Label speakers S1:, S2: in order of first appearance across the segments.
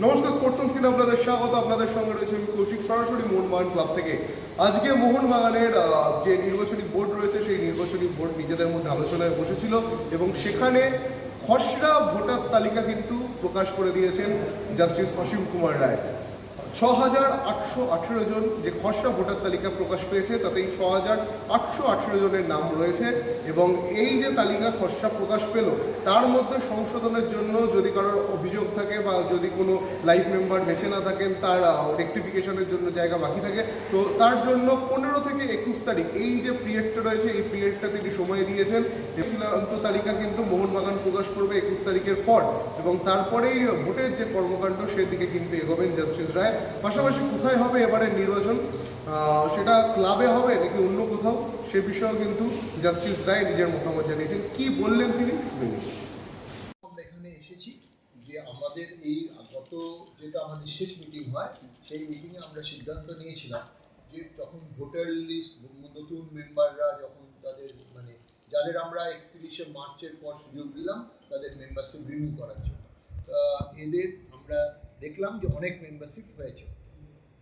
S1: নমস্কার স্পোর্টস স্ক্রিনে আপনাদের স্বাগত। আপনাদের সঙ্গে রয়েছে আমি কৌশিক, সরাসরি মোহনবাগান ক্লাব থেকে। আজকে মোহনবাগানের যে নির্বাচনী বোর্ড রয়েছে, সেই নির্বাচনী বোর্ড নিজেদের মধ্যে আলোচনায় বসেছিল এবং সেখানে খসড়া ভোটার তালিকা কিন্তু প্রকাশ করে দিয়েছেন জাস্টিস অসীম কুমার রায়। ছ হাজার আটশো আঠেরো জন যে খসড়া ভোটার তালিকা প্রকাশ পেয়েছে, তাতেই ছ হাজার আটশো আঠেরো জনের নাম রয়েছে এবং এই যে তালিকা খসড়া প্রকাশ পেল, তার মধ্যে সংশোধনের জন্য যদি কারোর অভিযোগ থাকে বা যদি কোনো লাইফ মেম্বার বেছে না থাকেন, তার রেকটিফিকেশনের জন্য জায়গা বাকি থাকে, তো তার জন্য পনেরো থেকে একুশ তারিখ, এই যে পিরিয়ডটা রয়েছে, এই পিরিয়ডটা তিনি সময় দিয়েছেন। চূড়ান্ত তালিকা কিন্তু মোহনবাগান প্রকাশ করবে একুশ তারিখের পর এবং তারপরেই ভোটের যে কর্মকাণ্ড, সেদিকে কিন্তু এগোবেন জাস্টিস রায়। পাশাপাশি কোথায় হবে এবারের নির্বাচন? সেটা ক্লাবে হবে নাকি অন্য কোথাও? সে বিষয়েও কিন্তু জাস্টিস রায় নিজের মতামত জানিয়েছেন। কি বললেন তিনি? শুনে নিন।
S2: এখানে এসেছি যে আমাদের এই গত যেটা আমাদের শেষ মিটিং হয়, সেই মিটিংয়ে আমরা সিদ্ধান্ত নিয়েছিলাম যে যখন ভোটার লিস্ট নতুন মেম্বাররা যখন তাদের মানে যাদের আমরা একত্রিশে মার্চের পর সুযোগ দিলাম, তাদের মেম্বারশিপ রিনিউ করার জন্য। এদের আমরা দেখলাম যে অনেক মেম্বারশিপ হয়েছে।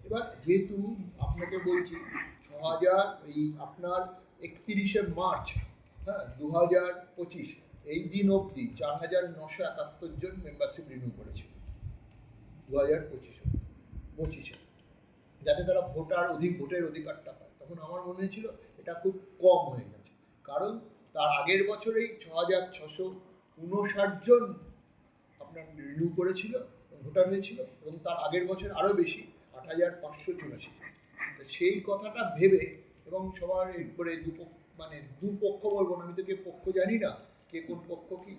S2: এবার যেহেতু আপনাকে বলছি ছ হাজার এই আপনার একত্রিশে মার্চ হ্যাঁ দু হাজার পঁচিশ, এই দিন অবধি চার হাজার নশো একাত্তর জন মেম্বারশিপ রিনিউ করেছিল দু হাজার পঁচিশে পঁচিশে। যাতে তারা ভোটার অধিক, ভোটের অধিকারটা পায়। তখন আমার মনে হয়েছিল এটা খুব কম হয়ে গেছে। কারণ তার আগের বছরেই ছ হাজার ছশো উনষাট জন আপনার রিনিউ করেছিল। ভোটার হয়েছিল এবং তার আগের বছর আরও বেশি আট হাজার পাঁচশো চুরাশি সেই কথাটা ভেবে এবং সবার এরপরে দুপক্ষ মানে দুপক্ষ বলব না, আমি তো কে পক্ষ জানি না কে কোন পক্ষ কি।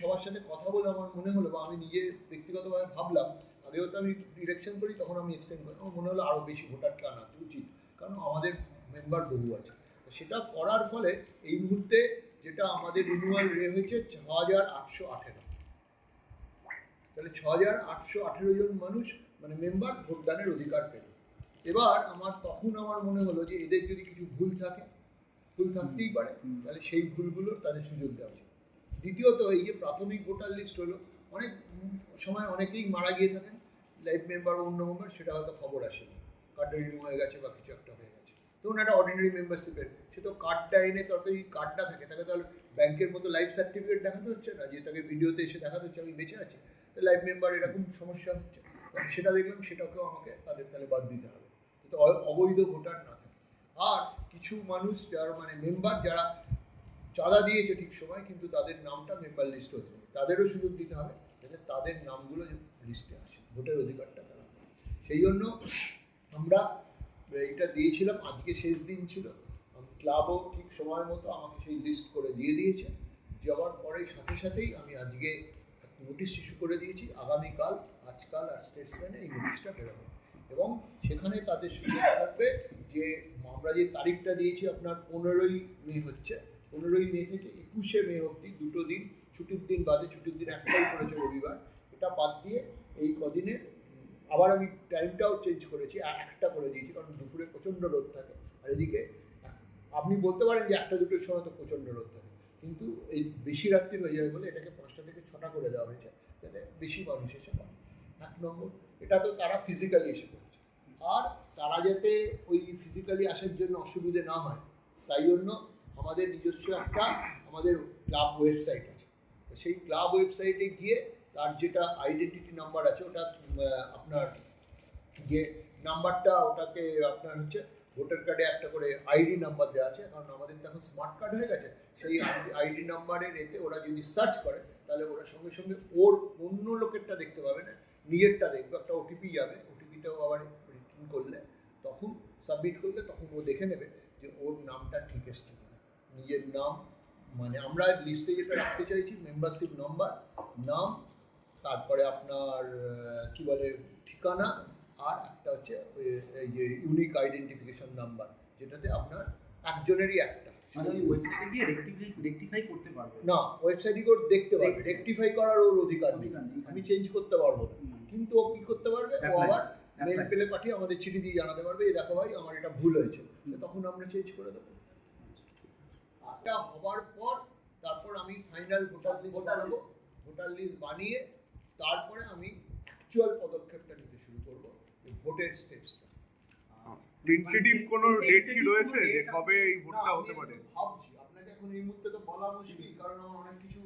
S2: সবার সাথে কথা বলে আমার মনে হলো বা আমি নিজে ব্যক্তিগতভাবে ভাবলাম, আগেও তো আমি ইলেকশন করি, তখন আমি এক্সটেন্ড করি, আমার মনে হলো আরও বেশি ভোটারকে আনাতে উচিত? কারণ আমাদের মেম্বার বহু আছে। সেটা করার ফলে এই মুহূর্তে যেটা আমাদের রিনিউয়াল রে হয়েছে, ছ হাজার আটশো আঠেরো। তাহলে ছ হাজার আটশো আঠেরো জন মানুষ মানে মেম্বার ভোটদানের অধিকার পেল। এবার আমার তখন আমার মনে হলো যে এদের যদি কিছু ভুল থাকে ভুল থাকতেই পারে তাহলে সেই ভুলগুলো তাদের সুযোগ দেওয়া উচিত। দ্বিতীয়ত এই যে প্রাথমিক ভোটার লিস্ট হলো অনেক সময় অনেকেই মারা গিয়ে থাকেন লাইফ মেম্বার অন্য মেম্বার সেটা হয়তো খবর আসেনি। কার্ডটা রিনিউ হয়ে গেছে বা কিছু একটা হয়ে গেছে। ধরুন একটা অর্ডিনারি মেম্বারশিপের সে তো কার্ডটা এনে তার যদি কার্ডটা থাকে তাকে তাহলে ব্যাংকের মতো লাইফ সার্টিফিকেট দেখাতে হচ্ছে না যে তাকে ভিডিওতে এসে দেখাতে হচ্ছে আমি বেঁচে আছি। লাইফ মেম্বার এরকম সমস্যা হচ্ছে সেটা দেখলাম, সেটাকেও আমাকে তাদের তাহলে বাদ দিতে হবে, যাতে অবৈধ ভোটার না থাকে। আর কিছু মানুষ যারা মানে মেম্বার যারা চাঁদা দিয়েছে ঠিক সময়, কিন্তু তাদের নামটা মেম্বার লিস্ট হতে হবে। তাদেরও সুযোগ দিতে হবে, যাতে তাদের নামগুলো লিস্টে আসে, ভোটের অধিকারটা তারা সেই জন্য আমরা এটা দিয়েছিলাম, আজকে শেষ দিন ছিল। ক্লাবও ঠিক সময় মতো আমাকে সেই লিস্ট করে দিয়ে দিয়েছে। যাওয়ার পরে সাথে সাথেই আমি আজকে নোটিশ ইস্যু করে দিয়েছি। আগামীকাল, আজকাল আর স্টেটসম্যানে এই নোটিশটা বেরোবে। এবং সেখানে তাদের সুযোগ থাকবে যে আমরা যে তারিখটা দিয়েছি, আপনার পনেরোই মে হচ্ছে। পনেরোই মে থেকে একুশে মে অবধি দুটো দিন, ছুটির দিন বাদে ছুটির দিন একটাই করেছে রবিবার। এটা বাদ দিয়ে এই কদিনে আবার আমি টাইমটাও চেঞ্জ করেছি একটা করে দিয়েছি, কারণ দুপুরে প্রচণ্ড রোদ থাকে। আর এদিকে আপনি বলতে পারেন যে একটা দুটোর সময় তো প্রচণ্ড রোদ থাকে। কিন্তু এই বেশি রাত্রি হয়ে যাবে বলে এটাকে থেকে ছটা করে দেওয়া হয়েছে, যাতে বেশি মানুষ এসে পারে এক নম্বর, এটা তো তারা ফিজিক্যালি এসে করছে আর তারা যাতে ওই ফিজিক্যালি আসার জন্য অসুবিধে না হয়, তাই জন্য আমাদের নিজস্ব একটা আমাদের ক্লাব ওয়েবসাইট আছে। সেই ক্লাব ওয়েবসাইটে গিয়ে তার যেটা আইডেন্টিটি নাম্বার আছে, ওটা আপনার যে নাম্বারটা ওটাকে আপনার হচ্ছে ভোটার কার্ডে একটা করে আইডি নাম্বার দেওয়া আছে। কারণ আমাদের তো এখন স্মার্ট কার্ড হয়ে গেছে। সেই আইডি নাম্বারের এতে ওরা যদি সার্চ করে তাহলে ওরা সঙ্গে সঙ্গে ওর অন্য লোকেরটা দেখতে পাবে না, নিজেরটা দেখবে। একটা ওটিপি যাবে ওটিপিটাও আবার রিটার্ন করলে, তখন সাবমিট করলে তখন ও দেখে নেবে যে ওর নামটা ঠিক এসছে কিনা। নিজের নাম মানে আমরা লিস্টে যেটা রাখতে চাইছি মেম্বারশিপ নাম্বার নাম, তারপরে আপনার কী বলে, ঠিকানা, আর একটা হচ্ছে এই যে ইউনিক আইডেন্টিফিকেশন নাম্বার যেটাতে আপনার একজনেরই একটা।
S3: মানে ওই ওয়েবসাইটে গিয়ে রেক্টিফাই রেক্টিফাই করতে পারবে।
S2: না ওয়েবসাইটে করে দেখতে পারবে। রেকটিফাই করার ওর অধিকার নেই। আমি চেঞ্জ করতে পারব না। কিন্তু ও কি করতে পারবে? ও আবার মেল পেলে পাঠিয়ে আমাদের চিঠি দিয়ে জানাতে পারবে এই দেখো ভাই আমার এটা ভুল হয়েছে। তখন আমরা চেঞ্জ করে দেবো। এটা হবার পর তারপর আমি ফাইনাল ভোটার লিস্ট
S3: ভোটার
S2: বানাবো। ভোটার লিস্ট বানিয়ে তারপরে আমি অ্যাকচুয়াল পদক্ষেপটা নিতে শুরু করব। ভোটের স্টেপসটা
S1: টেন্টেটিভ কোনো ডেট কি রয়েছে যে কবে এই ভোটটা হতে পারে?
S2: ভাবছি। আপনাকে এখন এই মুহূর্তে তো বলা মুশকিল কারণ আমার অনেক কিছু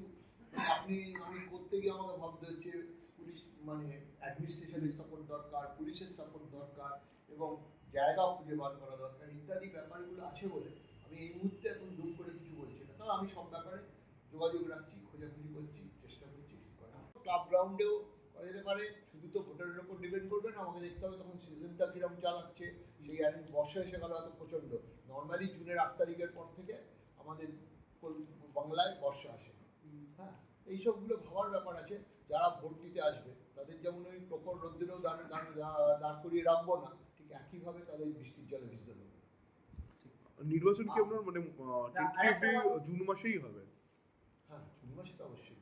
S2: আপনি আমি করতে গিয়ে আমাকে ভাবতে হচ্ছে পুলিশ মানে অ্যাডমিনিস্ট্রেশনের সাপোর্ট দরকার পুলিশের সাপোর্ট দরকার এবং জায়গা খুঁজে বার করা দরকার ইত্যাদি ব্যাপারগুলো আছে বলে আমি এই মুহূর্তে এখন দুম করে কিছু বলছি না। তাও আমি সব ব্যাপারে যোগাযোগ রাখছি খোঁজাখুঁজি করছি চেষ্টা করছি। ঠিক করার ক্লাব গ্রাউন্ডেও করা যেতে পারে শুধু তো ভোটারের ওপর ডিপেন্ড করবে না আমাকে দেখতে হবে তখন সিজনটা কীরকম চালাচ্ছে সেই আর বর্ষা এসে গেল হয়তো প্রচণ্ড। নর্মালি জুনের আট তারিখের পর থেকে আমাদের বাংলায় বর্ষা আসে। হ্যাঁ এইসবগুলো ভাবার ব্যাপার আছে যারা ভোট দিতে আসবে তাদের যেমন ওই প্রখর রোদ্রেও দাঁড় করিয়ে রাখব না ঠিক একইভাবে তাদের বৃষ্টির জলে ভিজতে দেবো
S1: নির্বাচন কি আপনার মানে জুন মাসেই হবে?
S2: হ্যাঁ জুন মাসে তো অবশ্যই।